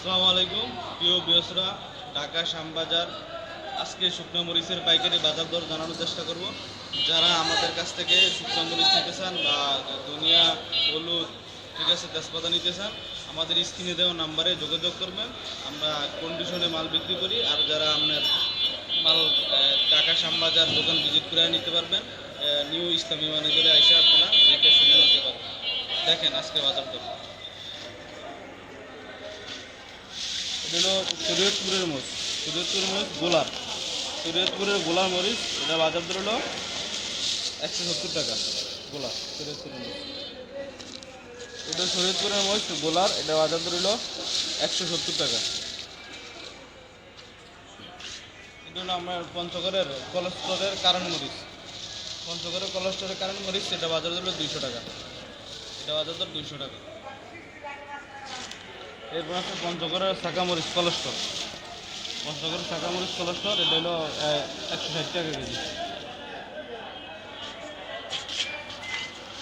আসসালামু আলাইকুম, প্রিয় বিয়সরা ঢাকা শ্যামবাজার। আজকে শুকনো মরিচের পাইকারি বাজার দর জানানোর চেষ্টা করব। যারা আমাদের কাছ থেকে শুকনো মরিচ নিতে চান বা ধনিয়া, হলুদ, ঠিক আছে, তেজপাতা নিতে চান, আমাদের স্ক্রিনে দেওয়া নাম্বারে যোগাযোগ করবেন। আমরা কন্ডিশনে মাল বিক্রি করি আর যারা আপনার মাল ঢাকা শ্যামবাজার দোকান ভিজিট করে নিতে পারবেন নিউ ইসলামী ম্যানেজারে এসে আপনারা দেখে শুনে নিতে পারবেন। দেখেন আজকে বাজার দর এটা হলো শরীয়তপুরের মরিচ শরীয়তপুরের মরিচ গোলার শরীয়তপুরের গোলার মরিচ, এটা বাজার দর হলো একশো সত্তর টাকা। গোলার শরীয়তপুরের মরিচ এটা শরীয়তপুরের মরিচ গোলার এটা বাজার দর হলো একশো সত্তর টাকা। এটা হলো আমার পঞ্চগড়ের কোলেস্টোরের কারণ মরিচ। পঞ্চগড়ের কোলেস্টোরের কারণ মরিচ, এটা বাজার দর হলো দুইশো টাকা। এটা বাজার দর দুইশো টাকা। এরপর আছে পঞ্চগড়ের শাকামরিচ কোলেস্ট্রল পঞ্চগড়ের শাকামরিচ কোলেস্ট্রল এটা হলো একশো ষাট টাকা কেজি।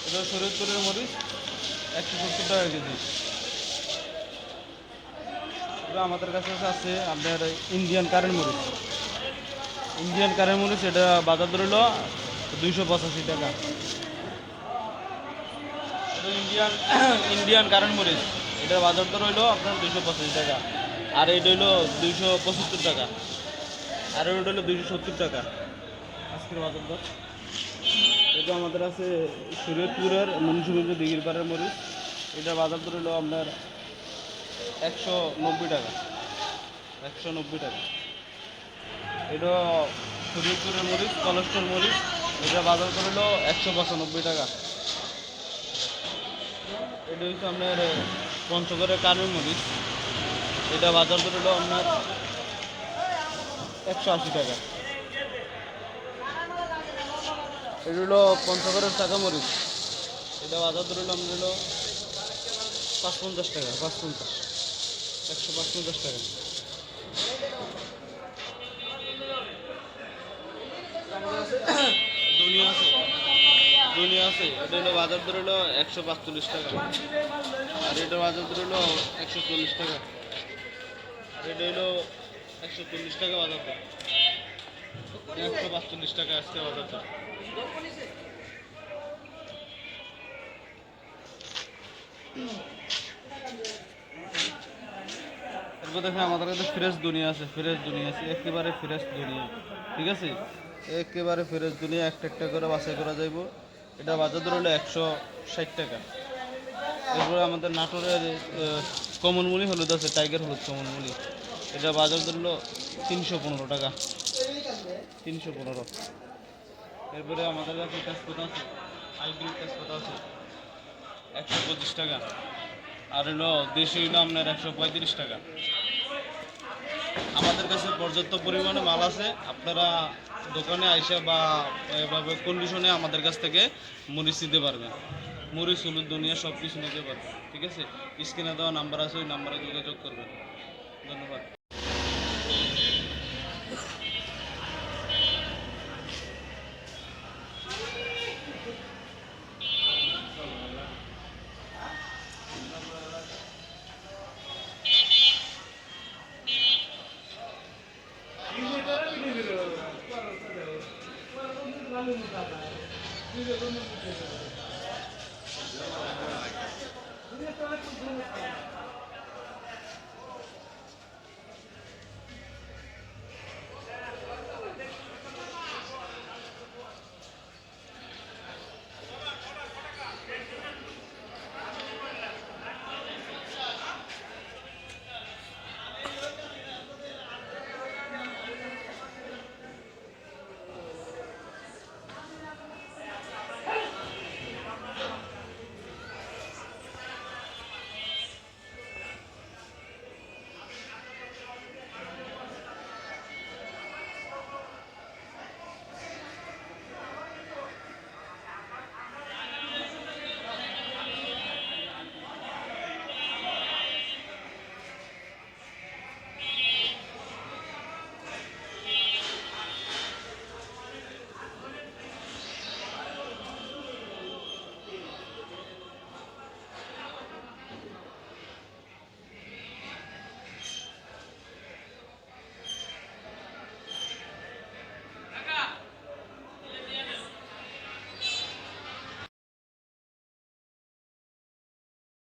এটা শরীরপুরের মরিচ, একশো সত্তর টাকা কেজি। আমাদের কাছে আছে আপনার ইন্ডিয়ান কারেন্ট মরিচ। ইন্ডিয়ান কারেন্ট মরিচ, এটা বাজার দর হলো দুইশো পঁচাশি টাকা। ইন্ডিয়ান ইন্ডিয়ান কারেন্ট মরিচ। এটা বাজার দর হইল আপনার দুইশো পঁচাশি টাকা। আর এটা হইল দুইশো পঁচাত্তর টাকা। আর ওইটা হলো দুইশো সত্তর টাকা। আজকের বাজার দর। এটা আমাদের আছে শরীয়তপুরের মুন্সিগঞ্জ দিঘির পাড়ের মরিচ। এটার বাজার দর হলো আপনার একশো নব্বই টাকা। একশো নব্বই টাকা। এটা শরীয়তপুরের মরিচ, কলেস্ট্রল মরিচ। এটা বাজার দর হলো একশো পঁচানব্বই টাকা। এটা হচ্ছে আপনার পঞ্চগড়ের কারুর মরিচ। এটা বাজার করে হলো আপনার একশো আশি টাকা। এটা হলো পঞ্চগড়ের টাকা মরিচ। এটা বাজার করে হলো আপনার হলো পাঁচ পঞ্চাশ টাকা পাঁচ পঞ্চাশ একশো পাঁচ পঞ্চাশ টাকা দুনিয়া আছে দুনিয়া আছে, এটা হলো বাজার দর একশো পাঁচচল্লিশ টাকা। আর এটা বাজার দর একশো চল্লিশ টাকা। আর এটা হলো একশো চল্লিশ টাকা বাজার দর। একশো পাঁচচল্লিশ টাকা আজকে বাজার দর। দেখেন আমাদের কাছে ফ্রেশ দুনিয়া আছে, ফ্রেশ দুনিয়া আছে, একেবারে ফ্রেশ দুনিয়া। ঠিক আছে? একেবারে ফ্রেশ দুনিয়া, একটা একটা করে বাছাই করা যাইব। এটা বাজার দর হলো একশো ষাট টাকা। এরপরে আমাদের নাটোরের কমনমূলি হলুদ আছে, টাইগার হলুদ কমনমূলি। এটা বাজার দর হলো তিনশো পনেরো টাকা। তিনশো পনেরো। এরপরে আমাদের কাছে তেজপাতা আছে হাইব্রিড তেজপাতা আছে, একশো পঁচিশ টাকা। আর হলো দেশি হলো আপনার একশো পঁয়ত্রিশ টাকা। আমাদের কাছে পর্যাপ্ত পরিমাণে মাল আছে, আপনারা দোকানে আইসা বা এভাবে কন্ডিশনে আমাদের কাছ থেকে মরিচ দিতে পারবেন মরিচ, হলুদ দুনিয়া সব কিছু নিতে পারবেন ঠিক আছে? স্ক্রিনে দেওয়া নাম্বার আছে, ওই নাম্বারে যোগাযোগ করবেন। ধন্যবাদ। だから。